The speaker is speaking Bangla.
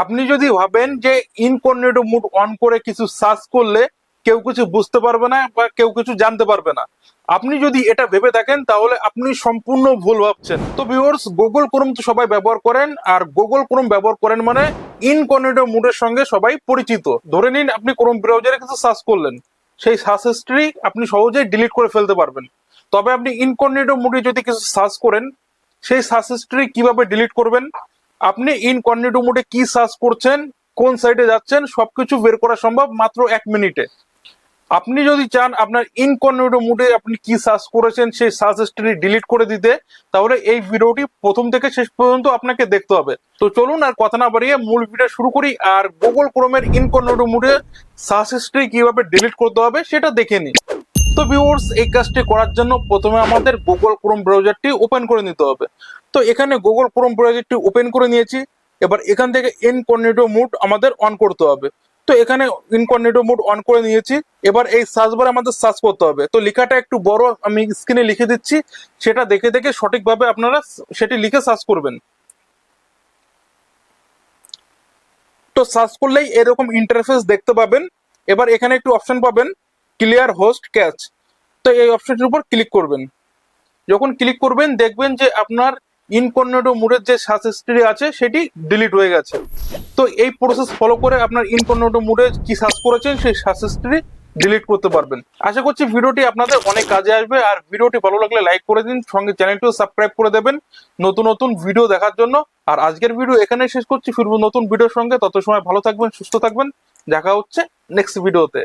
আপনি যদি ভাবেন যে ইনকর্নেটো মুড অন করে কিছু সার্চ করলে কেউ কিছু বুঝতে পারবে না বা কেউ কিছু জানতে পারবে না। আপনি যদি এটা ভেবে থাকেন তাহলে আপনি সম্পূর্ণ ভুল ভাবছেন। তো ভিউয়ার্স গুগল ক্রোম তো সবাই ব্যবহার করেন, আর গুগল ক্রোম ব্যবহার করেন মানে ইনকর্নেটো মুডের সঙ্গে সবাই পরিচিত। ধরে নিন আপনি ক্রোম ব্রাউজারে কিছু সার্চ করলেন। সেই সার্চ হিস্ট্রি আপনি সহজেই ডিলিট করে ফেলতে পারবেন। তবে আপনি ইনকর্নেটো মুডে যদি কিছু সার্চ করেন, সেই সার্চ হিস্ট্রি কীভাবে ডিলিট করবেন? আপনি ইনকর্নেটো মোডে কি সার্চ করছেন, কোন সাইটে যাচ্ছেন, সবকিছু বের করা সম্ভব মাত্র এক মিনিটে। আপনি যদি চান আপনার ইনকর্নেটো মোডে আপনি কি সার্চ করেছেন, সেই সার্চ হিস্ট্রি ডিলিট করে দিতে, তাহলে এই ভিডিওটি প্রথম থেকে শেষ পর্যন্ত আপনাকে দেখতে হবে। তো চলুন আর কথা না বাড়িয়ে মূল ভিডিও শুরু করি, আর গুগল ক্রোমের ইনকর্নেটো মোডে সার্চ হিস্ট্রি কীভাবে ডিলিট করতে হবে সেটা দেখে নিন তো ভিউয়ার্স এই কাজটি করার জন্য প্রথমে আমাদের গুগল ক্রোম ব্রাউজারটি ওপেন করে নিতে হবে। তো এখানে গুগল ক্রোম ব্রাউজারটি ওপেন করে নিয়েছি। এবার এখান থেকে ইনকর্নেটো মোড আমাদের অন করতে হবে। তো এখানে ইনকর্নেটো মোড অন করে নিয়েছি। এবার এই সার্চ বারে আমাদের সার্চ করতে হবে। তো লেখাটা একটু বড়, আমি স্ক্রিনে লিখে দিচ্ছি। সেটা দেখে দেখে সঠিকভাবে আপনারা সেটি লিখে সার্চ করবেন। তো সার্চ করলেই এরকম ইন্টারফেস দেখতে পাবেন। এবার এখানে একটু অপশন পাবেন। ক্লিয়ার হোস্ট ক্যাচ তো এই অপশনটির উপর ক্লিক করবেন। যখন ক্লিক করবেন, দেখবেন যে আপনার ইনকর্নেটো মুডের যে সার্চ হিস্ট্রি আছে, সেটি ডিলিট হয়ে গেছে। তো এই প্রসেস ফলো করে আপনার ইনকর্নেটো মুডে কি সার্চ করেছেন, সেই সার্চ হিস্ট্রি ডিলিট করতে পারবেন। আশা করছি ভিডিওটি আপনাদের অনেক কাজে আসবে, আর ভিডিওটি ভালো লাগলে লাইক করে দিন, সঙ্গে চ্যানেলটিও সাবস্ক্রাইব করে দেবেন নতুন নতুন ভিডিও দেখার জন্য। আর আজকের ভিডিও এখানে শেষ করছি, ফিরবো নতুন ভিডিওর সঙ্গে। তত সময় ভালো থাকবেন, সুস্থ থাকবেন। দেখা হচ্ছে নেক্সট ভিডিওতে